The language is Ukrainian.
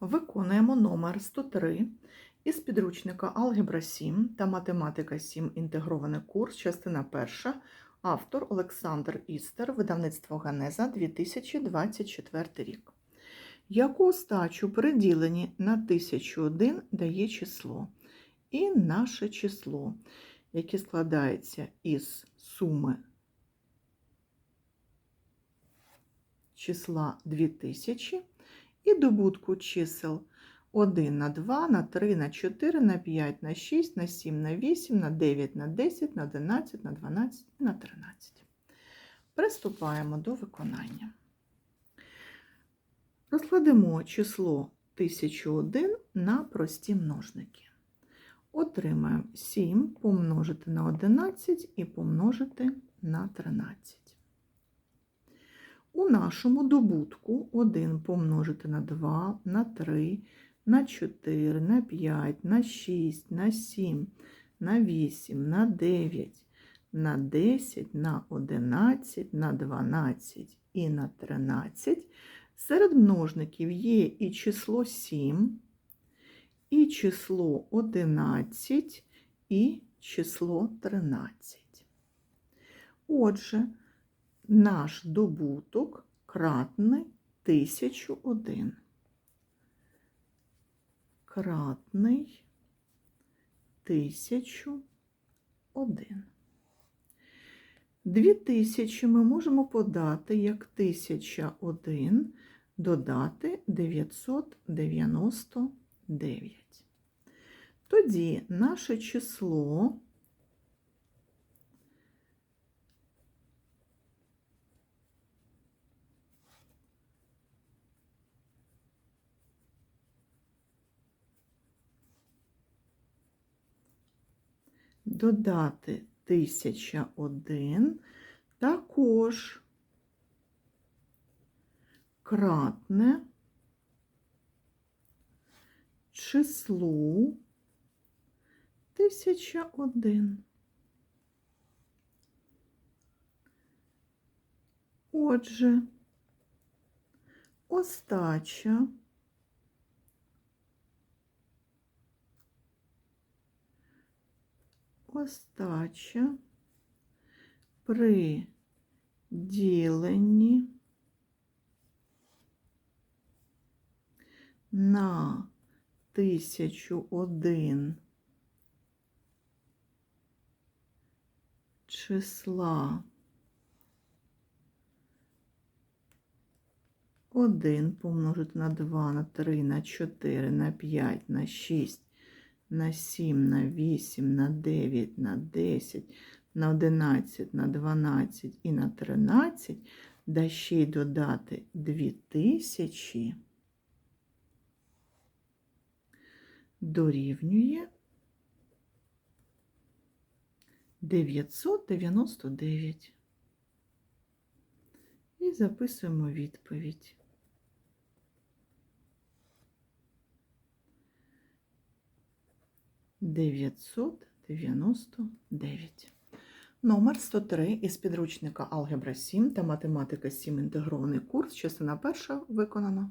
Виконуємо номер 103 із підручника Алгебра 7 та Математика 7. Інтегрований курс, частина 1. Автор Олександр Істер, видавництво Ганеза 2024 рік. Яку стачу при діленні на 1001 дає число? І наше число, яке складається із суми числа 2000 і добутку чисел 1 на 2, на 3, на 4, на 5, на 6, на 7, на 8, на 9, на 10, на 11, на 12 і на 13. Приступаємо до виконання. Розкладемо число 1001 на прості множники. Отримаємо 7 помножити на 11 і помножити на 13. У нашому добутку 1 помножити на 2, на 3, на 4, на 5, на 6, на 7, на 8, на 9, на 10, на 11, на 12 і на 13. Серед множників є і число 7, і число 11, і число 13. Отже, наш добуток кратний 1001. Кратний 1001. 2000 ми можемо подати як 1001 додати 999. Тоді наше число додати 1001 також кратне числу 1001. Отже, остача остача при діленні на тисячу один числа 1 помножити на 2, на 3, на 4, на 5, на 6, на 7, на 8, на 9, на 10, на 11, на 12 і на 13, да ще й додати 2000 дорівнює 999. І записуємо відповідь. Дев'ятсот дев'яносто дев'ять. Номер 103 із підручника Алгебра 7 та Математика 7 інтегрований курс. Частина перша виконана.